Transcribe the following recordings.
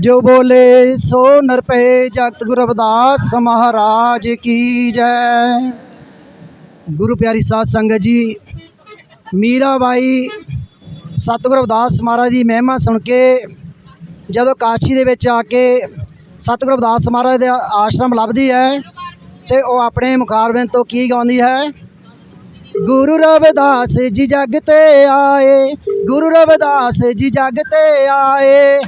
ਜੋ ਬੋਲੇ ਸੋ ਨਰਪਏ ਜਗਤ ਗੁਰੂ ਰਵਿਦਾਸ ਮਹਾਰਾਜ ਕੀ ਜੈ। ਗੁਰੂ ਪਿਆਰੀ ਸਾਧ ਸੰਗਤ ਜੀ ਮੀਰਾਬਾਈ ਸਤਿਗੁਰੂ ਅਵਦਾਸ ਮਹਾਰਾਜ ਦੀ ਮਹਿਮਾ ਸੁਣ ਕੇ ਜਦੋਂ ਕਾਸ਼ੀ ਦੇ ਵਿੱਚ ਆ ਕੇ ਸਤਿਗੁਰੂ ਅਵਦਾਸ ਮਹਾਰਾਜ ਦੇ ਆਸ਼ਰਮ ਲੱਭਦੀ ਹੈ ਤੇ ਉਹ ਆਪਣੇ ਮੁਖਾਰਬਿੰਦ ਤੋਂ ਕੀ ਗਾਉਂਦੀ ਹੈ? ਗੁਰੂ ਰਵਿਦਾਸ ਜੀ ਜਗ ਤੇ ਆਏ, ਗੁਰੂ ਰਵਿਦਾਸ ਜੀ ਜਗ ਤੇ ਆਏ।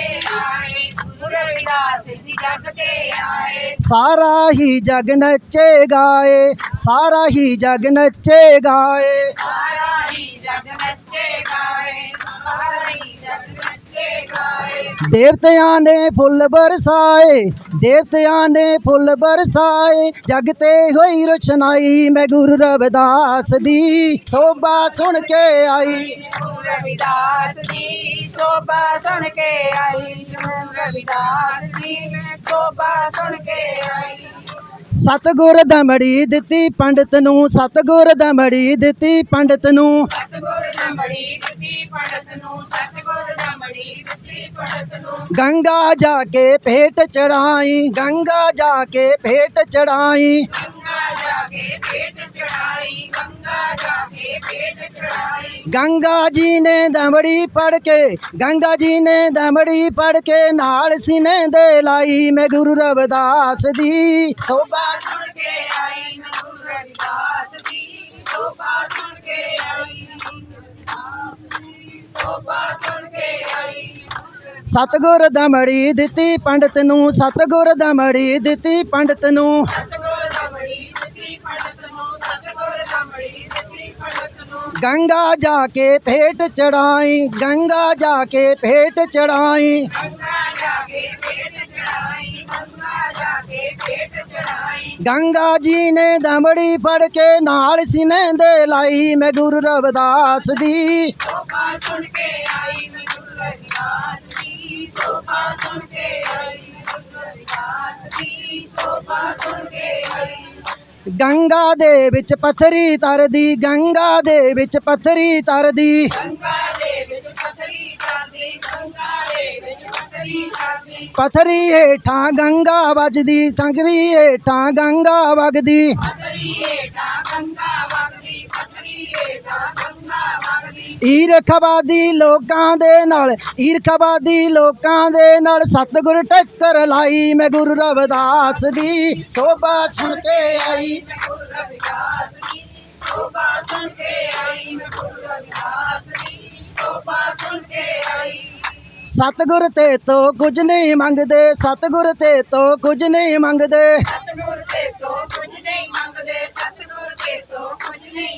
ਤੇ ਆਏ ਗੁਰੂ ਰਵਿਦਾਸ ਜੀ ਜਗ ਤੇ ਆਏ ਸਾਰਾ ਹੀ ਜਗ ਨੱਚੇ ਗਾਏ ਸਾਰਾ ਹੀ ਜਗ ਨੱਚੇ ਗਾਏ ਸਾਰਾ ਹੀ ਜਗ ਨੱਚੇ ਗਾਏ ਸਾਰਾ ਹੀ ਜਗ ਨੱਚੇ ਗਾਏ ਦੇਵਤਿਆਂ ਨੇ ਫੁੱਲ ਬਰਸਾਏ, ਦੇਵਤਿਆਂ ਨੇ ਫੁੱਲ ਬਰਸਾਏ, ਜਗ ਤੇ ਹੋਈ ਰੋਸ਼ਨਾਈ ਮੈਂ ਗੁਰੂ ਰਵਿਦਾਸ ਦੀ। ਸੋਭਾ ਸੁਣ ਕੇ ਆਈ। ਗੁਰੂ ਰਵਿਦਾਸ ਦੀ ਸੋਭਾ ਸੁਣ ਕੇ ਆਈ। ਗੁਰੂ ਰਵਿਦਾਸ ਦੀ ਮੈਂ ਸੋਭਾ ਸੁਣ ਕੇ ਆਈ। ਸਤਗੁਰ ਦਮੜੀ ਦਿੱਤੀ ਪੰਡਤ ਨੂੰ ਸਤਗੁਰ ਦਮੜੀ ਦਿੱਤੀ ਪੰਡਤ ਨੂੰ। ਸਤਿਗੁਰ ਨਮੜੀ ਦਿੱਤੀ ਪੰਡਤ ਨੂੰ ਸਤਿਗੁਰ ਨਮੜੀ ਦਿੱਤੀ ਪੰਡਤ ਨੂੰ। ਗੰਗਾ ਜਾ ਕੇ ਭੇਟ ਚੜਾਈ ਗੰਗਾ ਜਾ ਕੇ ਭੇਟ ਚੜਾਈ ਗੰਗਾ ਜਾ ਕੇ ਪੇਟ ਚੜਾਈ ਗੰਗਾ ਜਾ ਨੇ ਦਮੜੀ ਪੜ ਕੇ ਗੰਗਾ ਜੀ ਨੇ ਦਮੜੀ ਪੜ ਕੇ ਨਾਲ ਸੀਨੇ ਦੇ ਲਾਈ ਮੈਂ ਗੁਰੂ ਰਵਿਦਾਸ ਦੀ। ਸੋਭਾ ਸੁਣ ਕੇ ਆਈ ਮੈਂ ਗੁਰੂ ਰਵਿਦਾਸ ਜੀ ਸੋਭਾ ਸੁਣ ਕੇ ਆਈ ਰਵਿਦਾਸ ਜੀ ਸੋਭਾ ਸੁਣ ਕੇ ਆਈ ਸਤਗੁਰ ਦਮੜੀ ਦਿੱਤੀ ਪੰਡਤ ਨੂੰ ਸਤਗੁਰ ਦਮੜੀ ਦਿੱਤੀ ਪੰਡਤ ਨੂੰ। ਸਤਿਗੁਰ ਦਮੜੀ ਦਿੱਤੀ ਪੰਡਤ ਨੂੰ ਸਤਿਗੁਰ ਦਮੜੀ ਦਿੱਤੀ ਪੰਡਤ ਨੂੰ ਗੰਗਾ ਜਾ ਕੇ ਭੇਟ ਚੜਾਈ ਗੰਗਾ ਜਾ ਕੇ ਭੇਟ ਚੜਾਈ ਗੰਗਾ ਜੀ ਨੇ ਦਮੜੀ ਫੜ ਕੇ ਨਾਲ ਸਿਨੇ ਦੇ ਲਾਈ ਮੈਂ ਗੁਰੂ ਰਵਿਦਾਸ ਦੀ। ਸੋਭਾ ਸੁਣ ਕੇ ਆਈ ਮੈਂ ਗੁਰੂ ਰਵਿਦਾਸ ਜੀ ਸੋਭਾ ਸੁਣ ਕੇ ਆਈ ਗੁਰੂ ਰਵਿਦਾਸ ਜੀ ਸੋਭਾ ਸੁਣ ਕੇ ਆਈ ਗੰਗਾ ਦੇ ਵਿੱਚ ਪੱਥਰੀ ਤਰਦੀ ਗੰਗਾ ਦੇ ਵਿੱਚ ਪੱਥਰੀ ਤਰਦੀ। ਪਥਰੀ ਹੇਠਾਂ ਗੰਗਾ ਵੱਜਦੀ ਟੰਗਰੀ ਹੇਠਾਂ ਗੰਗਾ ਵਗਦੀ। ਪਥਰੀ ਹੇਠਾਂ ਗੰਗਾ ਵਗਦੀ ਪਥਰੀ ਹੇਠਾਂ ਗੰਗਾ ਵਗਦੀ ਈਰਖਵਾਦੀ ਲੋਕਾਂ ਦੇ ਨਾਲ, ਈਰਖਵਾਦੀ ਲੋਕਾਂ ਦੇ ਨਾਲ ਸਤਿਗੁਰ ਟੱਕਰ ਲਾਈ। ਮੈਂ ਗੁਰੂ ਰਵਿਦਾਸ ਦੀ ਸੋਭਾ ਸੁਣ ਕੇ ਆਈ। ਮੈਂ ਗੁਰੂ ਰਵਿਦਾਸ ਜੀ ਸੋਭਾ ਸੁਣ ਕੇ ਆਈ ਮੈਂ ਗੁਰੂ ਰਵਿਦਾਸ ਜੀ ਸੋਭਾ ਸੁਣ ਕੇ ਆਈ ਸਤਿਗੁਰ ਤੇ ਤੋ ਕੁਝ ਨਹੀਂ ਮੰਗਦੇ, ਸਤਿਗੁਰ ਤੇ ਤੋ ਕੁਝ ਨਹੀਂ ਮੰਗਦੇ। ਸਤਿਗੁਰ ਤੇ ਤੋਂ ਕੁਝ ਨਹੀਂ ਮੰਗਦੇ, ਸਤਿਗੁਰ ਤੇ ਤੋਂ ਕੁਝ ਨਹੀਂ ਮੰਗਦੇ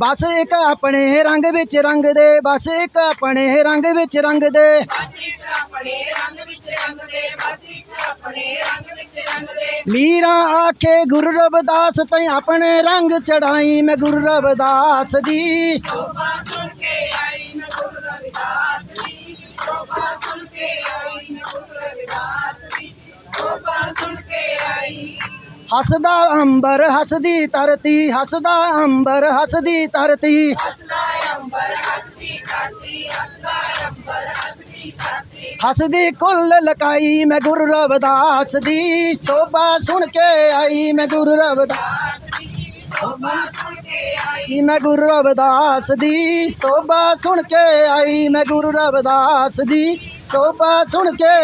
ਬਸ ਇੱਕ ਆਪਣੇ ਰੰਗ ਵਿੱਚ ਰੰਗਦੇ ਬਸ ਇੱਕ ਆਪਣੇ ਰੰਗ ਵਿੱਚ ਰੰਗਦੇ ਬਸ ਇੱਕ ਆਪਣੇ ਰੰਗ ਵਿੱਚ ਰੰਗਦੇ ਬਸ ਇੱਕ ਆਪਣੇ ਰੰਗ ਵਿੱਚ ਰੰਗਦੇ ਮੀਰਾ ਆਖੇ ਗੁਰੂ ਰਵਿਦਾਸ ਤੈਂ ਆਪਣੇ ਰੰਗ ਚੜਾਈ ਮੈਂ ਗੁਰੂ ਰਵਿਦਾਸ ਦੀ। ਸੋਭਾ ਸੁਣ ਕੇ ਆਈ ਮੈਂ ਗੁਰੂ ਰਵਿਦਾਸ ਜੀ ਸੋਭਾ ਸੁਣ ਕੇ ਆਈ ਮੈਂ ਗੁਰੂ ਰਵਿਦਾਸ ਜੀ ਸੋਭਾ ਸੁਣ ਕੇ ਆਈ। ਹੱਸਦਾ ਅੰਬਰ, ਹੱਸਦੀ ਧਰਤੀ, ਹੱਸਦਾ ਅੰਬਰ, ਹੱਸਦੀ ਧਰਤੀ। ਹੱਸਦੀ ਕੁੱਲ ਲਕਾਈ ਮੈਂ ਗੁਰੂ ਰਵਿਦਾਸ ਦੀ, ਸੋਭਾ ਸੁਣ ਕੇ ਆਈ ਮੈਂ ਗੁਰੂ ਰਵਿਦਾਸ ਦੀ ਮੈਂ ਗੁਰੂ ਰਵਿਦਾਸ ਦੀ, ਸੋਭਾ ਸੁਣ ਕੇ ਆਈ ਮੈਂ ਗੁਰੂ ਰਵਿਦਾਸ ਦੀ, ਸੋਭਾ ਸੁਣ ਕੇ